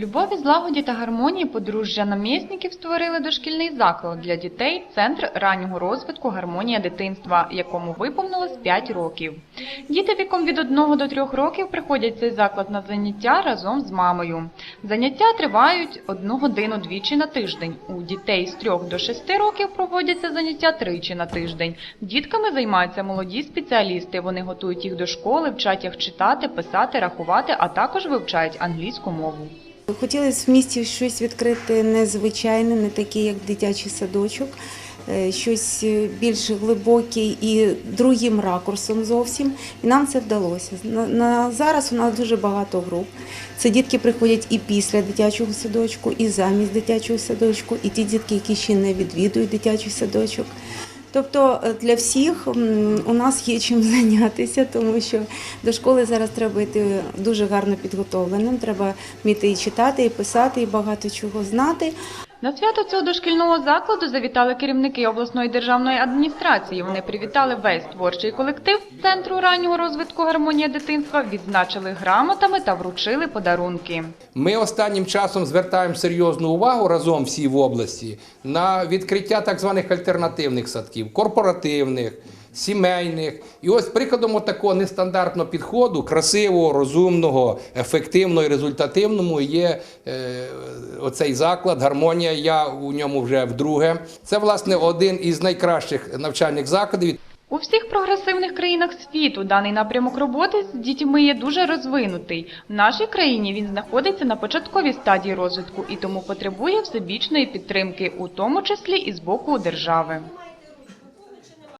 любові, злагоді та гармонії подружжя намісників створили дошкільний заклад для дітей Центр раннього розвитку Гармонія дитинства, якому виповнилось 5 років. Діти віком від 1 до 3 років приходять в цей заклад на заняття разом з мамою. Заняття тривають одну годину двічі на тиждень. У дітей з 3 до 6 років проводяться заняття тричі на тиждень. Дітками займаються молоді спеціалісти. Вони готують їх до школи, вчать їх читати, писати, рахувати, а також вивчають англійську мову. Хотілося в місті щось відкрити незвичайне, не таке, як дитячий садочок, е, щось більш глибоке і другим ракурсом зовсім. І нам це вдалося. На зараз у нас дуже багато груп. Це дітки приходять і після дитячого садочку, і замість дитячого садочку, і ті дітки, які ще не відвідують дитячий садочок. Тобто е, для всіх у нас є чим зайнятися, тому що до школи зараз треба йти дуже гарно підготовленим. Треба вміти і читати, і писати, і багато чого знати. На свято цього дошкільного закладу завітали керівники обласної державної адміністрації. Вони привітали весь творчий колектив Центру раннього розвитку гармонія дитинства, відзначили грамотами та вручили подарунки. Ми останнім часом звертаємо серйозну увагу разом всі в області на відкриття так званих альтернативних садків, корпоративних, сімейних. І ось прикладом такого нестандартного підходу, красивого, розумного, ефективного і результативному є е, оцей заклад Гармонія. Я у ньому вже вдруге. Це власне один із найкращих навчальних закладів. У всіх прогресивних країнах світу даний напрямок роботи з дітьми є дуже розвинутий. В нашій країні він знаходиться на початковій стадії розвитку і тому потребує всебічної підтримки, у тому числі і з боку держави.